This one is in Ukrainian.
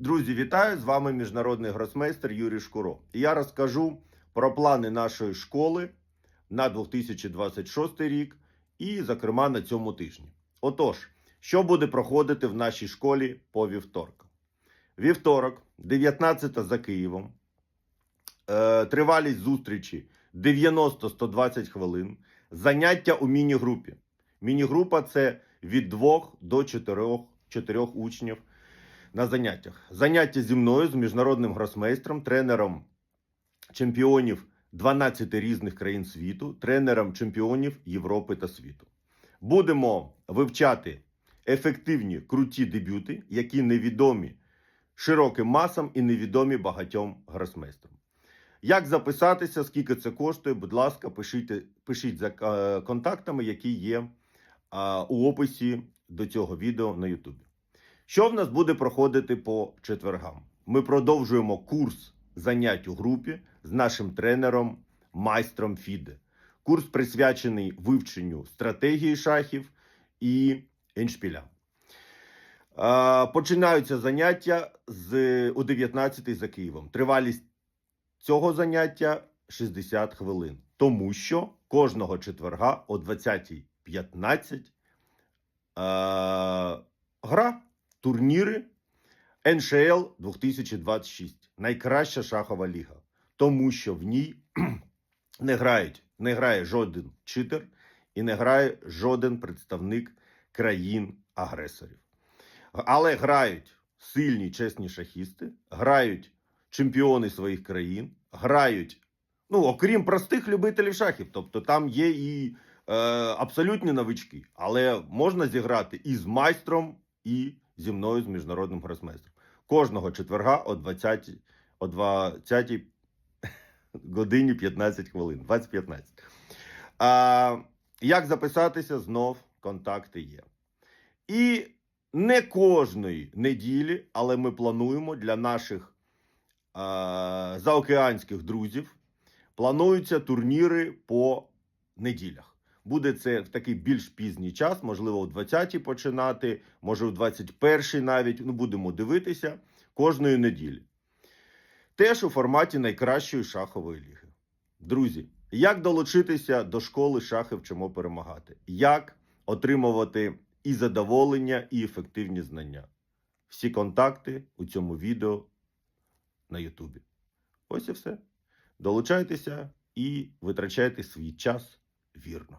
Друзі, вітаю! З вами міжнародний гросмейстер Юрій Шкуро. І я розкажу про плани нашої школи на 2026 рік і, зокрема, на цьому тижні. Отож, що буде проходити в нашій школі по вівторкам? Вівторок, 19 за Києвом. Е, тривалість зустрічі 90-120 хвилин. Заняття у міні-групі. Міні-група це від 2 до 4, 4 учнів на заняттях. Заняття зі мною, з міжнародним гросмейстром, тренером чемпіонів 12 різних країн світу, тренером чемпіонів Європи та світу. Будемо вивчати ефективні круті дебюти, які невідомі широким масам і невідомі багатьом гросмейстрам. Як записатися, скільки це коштує, будь ласка, пишіть, пишіть за е, контактами, які є у описі до цього відео на Ютубі. Що в нас буде проходити по четвергам? Ми продовжуємо курс занять у групі з нашим тренером, майстром Фіде. Курс присвячений вивченню стратегії шахів і еншпілям. Е, Починаються заняття з у 19 за Києвом. Тривалість цього заняття 60 хвилин, тому що кожного четверга о 20.15 е, гра, турніри НШЛ 2026. Найкраща шахова ліга. Тому що в ній не грають, не грає жоден читер і не грає жоден представник країн-агресорів. Але грають сильні, чесні шахісти, грають чемпіони своїх країн, грають, ну, окрім простих любителів шахів. Тобто там є і е, абсолютні новички, але можна зіграти і з майстром, і зі мною, з міжнародним гросмейстром. Кожного четверга о 20, о 20 годині 15 хвилин. 20.15. А, як записатися? Знов контакти є. І не кожної неділі, але ми плануємо для наших а, заокеанських друзів. Плануються турніри по неділях. Буде це в такий більш пізній час, можливо, о 20-й починати, може, о 21-й навіть. Ну, будемо дивитися кожної неділі. Теж у форматі найкращої шахової ліги. Друзі, як долучитися до школи шахи вчимо перемагати? Як отримувати і задоволення, і ефективні знання? Всі контакти у цьому відео на Ютубі. Ось і все. Долучайтеся і витрачайте свій час вірно.